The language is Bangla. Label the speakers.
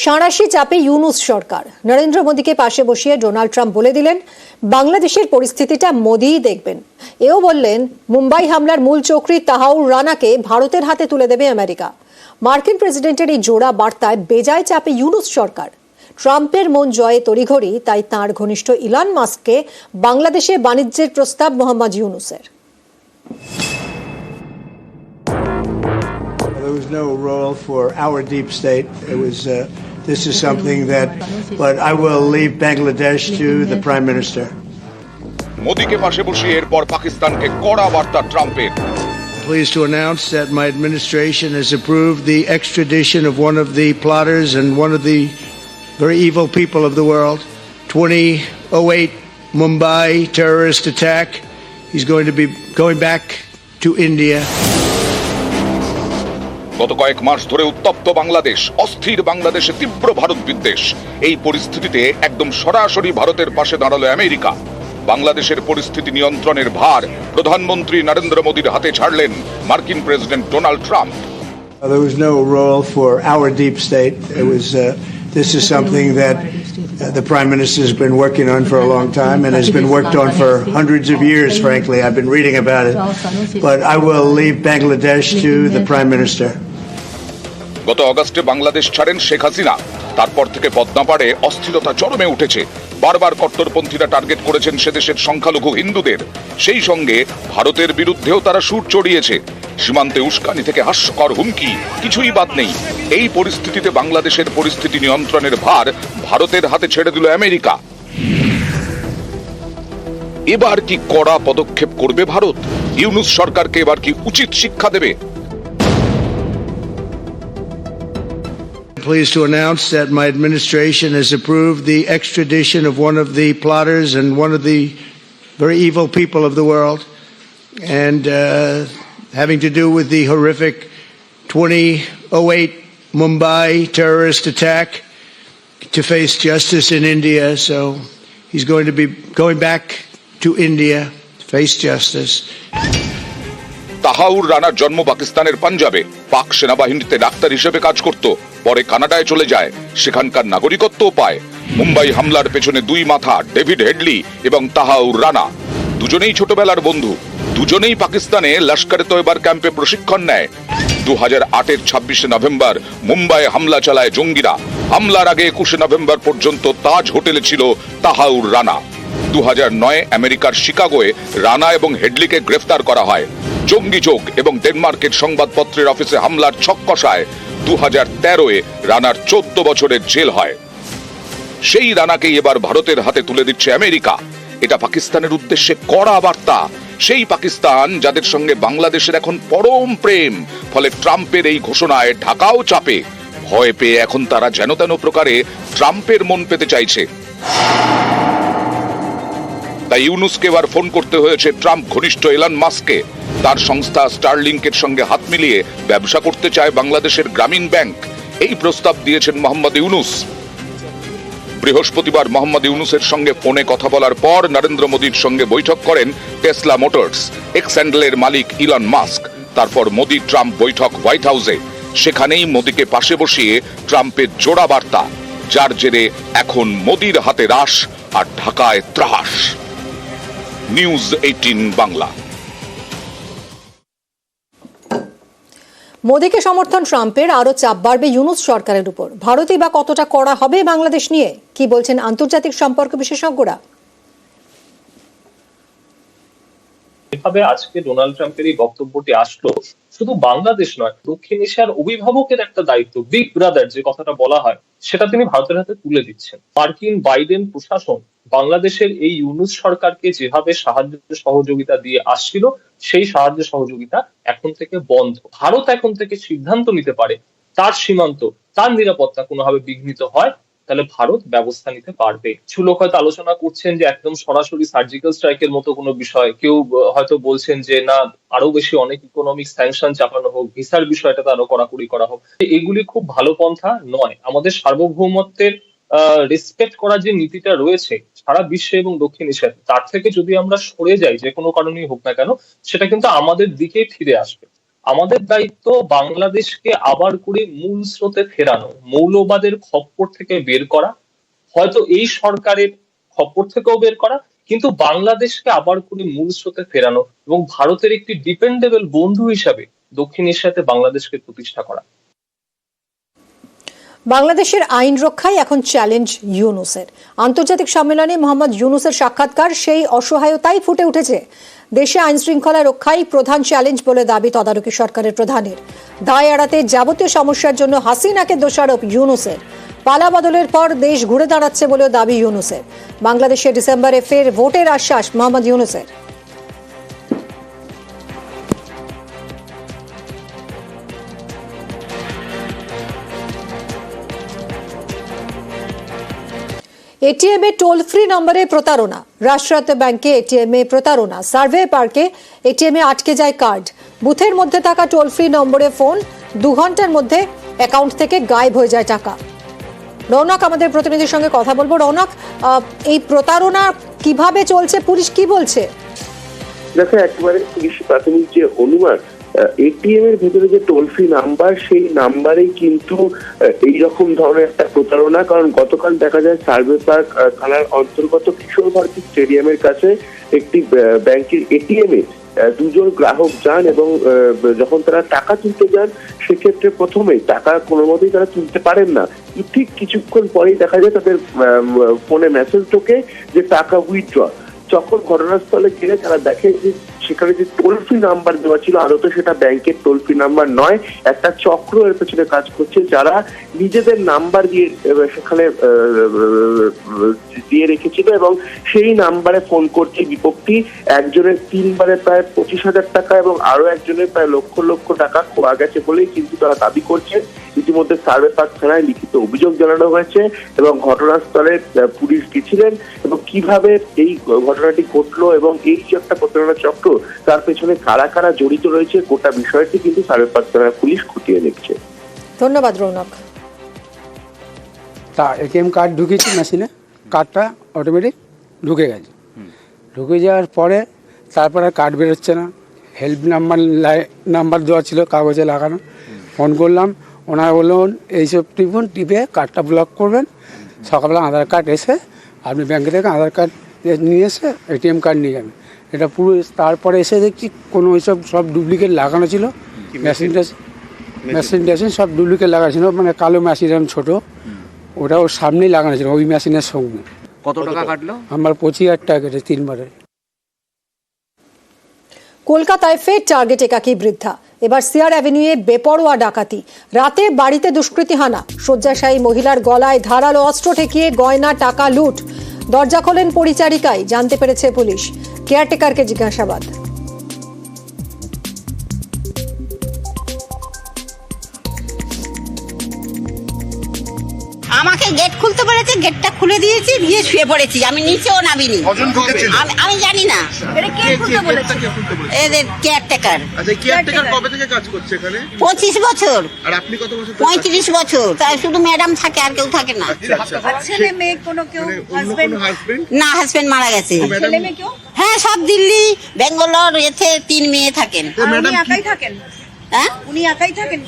Speaker 1: সাঁড়াশি চাপে ইউনুস সরকার। নরেন্দ্র মোদীকে পাশে বসিয়ে ডোনাল্ড ট্রাম্প বলে দিলেন, বাংলাদেশের পরিস্থিতিটা মোদিই দেখবেন। এও বললেন, মুম্বাই হামলার মূল চক্রী তাহাউর রানাকে ভারতের হাতে তুলে দেবে আমেরিকা। মার্কিন প্রেসিডেন্টের এই জোড়া বার্তায় বেজায় চাপে ইউনুস সরকার। ট্রাম্পের মন জয়ে তড়িঘড়ি, তাই তাঁর ঘনিষ্ঠ ইলন মাস্ককে বাংলাদেশে বাণিজ্যের প্রস্তাব মোহাম্মদ ইউনুসের।
Speaker 2: There was no role for our deep state. It was. Uh, this is something that, but I will leave Bangladesh to the prime minister.
Speaker 3: মোদীকে পাশে বসিয়ে এরপর পাকিস্তানকে কড়া বার্তা ট্রাম্পের
Speaker 2: Pleased to announce that my administration has approved the extradition of one of the plotters and one of the very evil people of the world. 2008 Mumbai terrorist attack. He's going to be going back to India.
Speaker 3: গত কয়েক মাস ধরে উত্তপ্ত বাংলাদেশ অস্থির বাংলাদেশে তীব্র ভারত বিদ্বেষ এই পরিস্থিতিতে একদম সরাসরি ভারতের পাশে দাঁড়াল আমেরিকা বাংলাদেশের পরিস্থিতি নিয়ন্ত্রণের ভার প্রধানমন্ত্রী নরেন্দ্র মোদীর হাতে ছাড়লেন মার্কিন president Donald Trump
Speaker 2: Uh, There was no role for our deep state. Uh, this is something that uh, the prime minister has been working on for a long time and has been worked on for hundreds of years. Frankly, I've been reading about it, but I will leave Bangladesh to the prime minister.
Speaker 3: গত অগস্টে বাংলাদেশ ছাড়েন শেখ হাসিনা। তারপর থেকে পদ্মাপাড়ে অস্থিরতা চরমে উঠেছে। বারবার কট্টরপন্থীরা টার্গেট করেছেন সেদেশের সংখ্যালঘু হিন্দুদের। সেই সঙ্গে ভারতের বিরুদ্ধেও তারা সুর চড়িয়েছে। সীমান্তে উস্কানি থেকে হাস্যকর হুমকি, কিছুই বাদ নেই। এই পরিস্থিতিতে বাংলাদেশের পরিস্থিতি নিয়ন্ত্রণের ভার ভারতের হাতে ছেড়ে দিল আমেরিকা। এবার কি কড়া পদক্ষেপ করবে ভারত? ইউনুস সরকারকে এবার কি উচিত শিক্ষা দেবে?
Speaker 2: Pleased to announce that my administration has approved the extradition of one of the plotters and one of the very evil people of the world, and uh, having to do with the horrific 2008 Mumbai terrorist attack to face justice in India. So he's going to be going back to India to face justice.
Speaker 3: Tahawwur রানার জন্ম পাকিস্তানের পাঞ্জাবে। পাক সেনাবাহিনীতে ডাক্তার হিসেবে কাজ করত। পরে কানাডায় চলে যায়। সেখানকার নাগরিকত্বও পায়। মুম্বাই হামলার পেছনে দুই মাথা, ডেভিড হেডলি এবং তাহাউর রানা। দুজনেই ছোটবেলার বন্ধু। দুজনেই পাকিস্তানে লস্করে তৈবার ক্যাম্পে প্রশিক্ষণ নেয়। দু হাজার আটের ছাব্বিশে নভেম্বর মুম্বাই হামলা চালায় জঙ্গিরা। হামলার আগে একুশে নভেম্বর পর্যন্ত তাজ হোটেলে ছিল তাহাউর রানা। দু হাজার নয় আমেরিকার শিকাগোয় রানা এবং হেডলিকে গ্রেফতার করা হয়। জঙ্গি যোগ এবং ডেনমার্কের সংবাদপত্রের অফিসে হামলার ছক দু হাজার তেরোয় রানার চোদ্দ বছরের জেল হয়। সেই রানাকেই এবার ভারতের হাতে তুলে দিচ্ছে আমেরিকা। এটা পাকিস্তানের উদ্দেশ্যে কড়া বার্তা। সেই পাকিস্তান, যাদের সঙ্গে বাংলাদেশের এখন পরম প্রেম, ফলে ট্রাম্পের এই ঘোষণায় ঢাকাও চাপে। ভয় পেয়ে এখন তারা যেন তেন প্রকারে ট্রাম্পের মন পেতে চাইছে। তাই ইউনুসকে এবার ফোন করতে হয়েছে ট্রাম্প ঘনিষ্ঠ এলান মাস্ককে। তার সংস্থা স্টারলিংকের সঙ্গে হাত মিলিয়ে ব্যবসা করতে চায় বাংলাদেশের গ্রামীণ ব্যাংক। এই প্রস্তাব দিয়েছেন মোহাম্মদ ইউনুস। বৃহস্পতিবার মোহাম্মদ ইউনুসের সঙ্গে ফোনে কথা বলার পর নরেন্দ্র মোদীর সঙ্গে বৈঠক করেন টেসলা মোটরস এক্স হ্যান্ডেলের মালিক ইলন মাস্ক। তারপর মোদী ট্রাম্প বৈঠক হোয়াইট হাউসে। সেখানেই মোদীকে পাশে বসিয়ে ট্রাম্পের জোড়া বার্তা, যার জেরে এখন মোদীর হাতে রাস আর ঢাকায় ত্রাস। News eighteen Bangla.
Speaker 1: মোদীকে সমর্থন ট্রাম্পের, আরও চাপ বাড়বে ইউনুস সরকারের উপর। ভারতই বা কতটা করা হবে বাংলাদেশ নিয়ে? কি বলছেন আন্তর্জাতিক সম্পর্ক বিশেষজ্ঞরা?
Speaker 4: এভাবে আজকে ডোনাল্ড ট্রাম্পের এই বক্তব্যটি আসলো, শুধু বাংলাদেশ নয়, দক্ষিণ এশিয়ার অভিভাবকের একটা দায়িত্ব, বিগ ব্রাদার যে কথাটা বলা হয়, সেটা তিনি ভারতের হাতে তুলে দিচ্ছেন। মার্কিন বাইডেন প্রশাসন বাংলাদেশের এই ইউনুস সরকারকে যেভাবে সাহায্য সহযোগিতা দিয়ে আসছিল, সেই সাহায্য সহযোগিতা এখন থেকে বন্ধ। ভারত এখন থেকে সিদ্ধান্ত নিতে পারে, তার সীমান্ত, তার নিরাপত্তা কোনোভাবে বিঘ্নিত হয়, তাহলে ভারত ব্যবস্থা নিতে পারবে। কিছু লোক হয়তো আলোচনা করছেন যে একদম সরাসরি সার্জিক্যাল স্ট্রাইকের মতো কোনো বিষয়। কেউ হয়তো বলছেন যে না আরও বেশি অনেক ইকোনমিক স্যাংশন চাপানো হোক, ভিসার বিষয়টাতে আরও কড়াকড়ি করা হোক। এগুলি খুব ভালো পন্থা নয়। আমাদের সার্বভৌমত্বের রেসপেক্ট করার যে নীতিটা রয়েছে সারা বিশ্বে এবং দক্ষিণ এশিয়াতে, তার থেকে যদি আমরা সরে যাই, যে কোনো কারণেই হোক না কেন, সেটা কিন্তু আমাদের দিকেই ফিরে আসবে। আমাদের দায়িত্ব বাংলাদেশকে আবার করে মূল স্রোতে ফেরানো, মৌলবাদের খপ্পর থেকে বের করা। হয়তো এই সরকারের খপ্পর থেকেও বের করা, কিন্তু বাংলাদেশকে আবার করে মূল স্রোতে ফেরানো এবং ভারতের একটি ডিপেন্ডেবল বন্ধু হিসাবে দক্ষিণ এশিয়াতে বাংলাদেশকে প্রতিষ্ঠা করা।
Speaker 1: বাংলাদেশের আইন রক্ষায় এখন চ্যালেঞ্জ ইউনুসের। আন্তর্জাতিক সম্মেলনে মোহাম্মদ ইউনুসের সাক্ষাৎকার সেই অসহায়তাই ফুটে উঠেছে। দেশে আইন শৃঙ্খলা রক্ষাই প্রধান চ্যালেঞ্জ বলে দাবি তদারকি সরকারের প্রধানের। দায় এড়াতে যাবতীয় সমস্যার জন্য হাসিনাকে দোষারোপ ইউনুসের। পালা বদলের পর দেশ ঘুরে দাঁড়াচ্ছে বলেও দাবি ইউনুসের। বাংলাদেশে ডিসেম্বরে ফের ভোটের আশ্বাস মোহাম্মদ ইউনুসের। এটিএম এ টোল ফ্রি নম্বরে প্রতারণা। রাষ্ট্রায়ত্ত ব্যাংকে এটিএম এ প্রতারণা। সার্ভে পার্কে এটিএম এ আটকে যায় কার্ড। বুথের মধ্যে থাকা টোল ফ্রি নম্বরে ফোন দু ঘণ্টার মধ্যে অ্যাকাউন্ট থেকে গায়েব হয়ে যায় টাকা। রৌনক, আমাদের প্রতিনিধির সঙ্গে কথা বলব। রৌনক এই প্রতারণা কীভাবে চলছে? পুলিশ কি বলছে?
Speaker 5: দেখো, একেবারে পুলিশ প্রাথমিক যে অনুমান এটিএম এর ভেতরে যে টোল ফ্রি নাম্বার সেই নাম্বারেই কিন্তু এই রকম ধরনের একটা প্রতারণা। কারণ গতকাল দেখা যায় সার্ভে পার্ক থানার অন্তর্গত কিশোর ভারতী স্টেডিয়ামের কাছে একটি ব্যাংকের এটিএম এ দুজন গ্রাহক যান এবং যখন তারা টাকা তুলতে যান, সেক্ষেত্রে প্রথমে টাকা কোনো মতেই তারা তুলতে পারেন না। ঠিক কিছুক্ষণ পরেই দেখা যায় তাদের ফোনে মেসেজ ঢোকে যে টাকা উইথড্র যখন ঘটনাস্থলে গেলে তারা দেখে যে সেখানে যে টোল ফ্রি নাম্বার দেওয়া ছিল আদতে সেটা ব্যাংকের টোল ফ্রি নাম্বার নয়, একটা চক্র এর পেছনে কাজ করছে যারা নিজেদের নাম্বার দিয়ে সেখানে দিয়ে রেখেছিল এবং সেই নাম্বারে ফোন করছে বিপক্ষী। একজনের তিনবারে প্রায় পঁচিশ হাজার টাকা এবং আরও একজনের প্রায় লক্ষ লক্ষ টাকা খোয়া গেছে বলেই কিন্তু তারা দাবি করছে। ইতিমধ্যে সার্ভে পার্ক থানায় লিখিত অভিযোগ জানানো হয়েছে এবং ঘটনাস্থলে পুলিশ গেছিলেন এবং কীভাবে এই ঘটনাটি ঘটলো এবং এই যে একটা প্রতারণা চক্র তার পেছনে কারা কারা জড়িত রয়েছে গোটা বিষয়টি কিন্তু পার্ক থানার পুলিশ খুঁটিয়ে দেখছে
Speaker 1: ধন্যবাদ রৌনক।
Speaker 6: তা এটিএম কার্ড ঢুকিয়েছি মেশিনে কার্ডটা অটোমেটিক ঢুকে গেছে। ঢুকে যাওয়ার পরে তারপরে কার্ড বেরোচ্ছে না। হেল্প নাম্বার নাম্বার দেওয়া ছিল কাগজে লাগানো। ফোন করলাম ওনারা বললেন এইসব টিপুন টিপে কার্ডটা ব্লক করবেন। সকালবেলা আধার কার্ড এসে আপনি ব্যাংকে থেকে আধার কার্ড নিয়ে এসে এটিএম কার্ড নিয়ে যাবেন। এটা পুরো তারপরে এসে দেখছি কোনো ওইসব সব ডুপ্লিকেট লাগানো ছিল। মেশিন মেশিন টেশিন সব ডুপ্লিকেট লাগানো ছিল মানে কালো মেশিন এরকম ছোটো। ওটা ওর সামনেই লাগানো ছিল ওই মেশিনের সঙ্গে।
Speaker 7: কত টাকা কাটলো?
Speaker 6: আমার পঁচিশ হাজার টাকা কেটে তিনবারে
Speaker 1: কলকাতায় ফের টার্গেট একাকী বৃদ্ধা। এবার সিআর অ্যাভিনিউয়ে বেপরোয়া ডাকাতি। রাতে বাড়িতে দুষ্কৃতী হানা শয্যাশায়ী মহিলার গলায় ধারালো অস্ত্র ঠেকিয়ে গয়না টাকা লুট। দরজা খোলেন পরিচারিকাই জানতে পেরেছে পুলিশ। কেয়ারটেকারকে জিজ্ঞাসাবাদ।
Speaker 8: আমাকে গেট খুলতে বলেছে গেটটা খুলে দিয়েছি দিয়ে শুয়ে পড়েছি। আমি নিচেও নামিনি। আমি আমি জানি না। এদের কেয়ারটেকার
Speaker 7: আচ্ছা কেয়ারটেকার কবে থেকে কাজ করছে এখানে?
Speaker 8: পঁচিশ বছর।
Speaker 7: আর আপনি কত বছর ধরে
Speaker 8: পঁয়ত্রিশ বছর। তাই শুধু ম্যাডাম থাকে আর কেউ থাকে না।
Speaker 9: ছেলে মেয়ে কোনো কেউ
Speaker 7: অন্য কোনো হাজবেন্ড
Speaker 8: না হাজবেন্ড মারা গেছে। হ্যাঁ সব দিল্লি বেঙ্গালোর এতে তিন মেয়ে থাকেন।
Speaker 9: উনি একাই থাকেন?
Speaker 8: হ্যাঁ?
Speaker 9: উনি একাই থাকেন?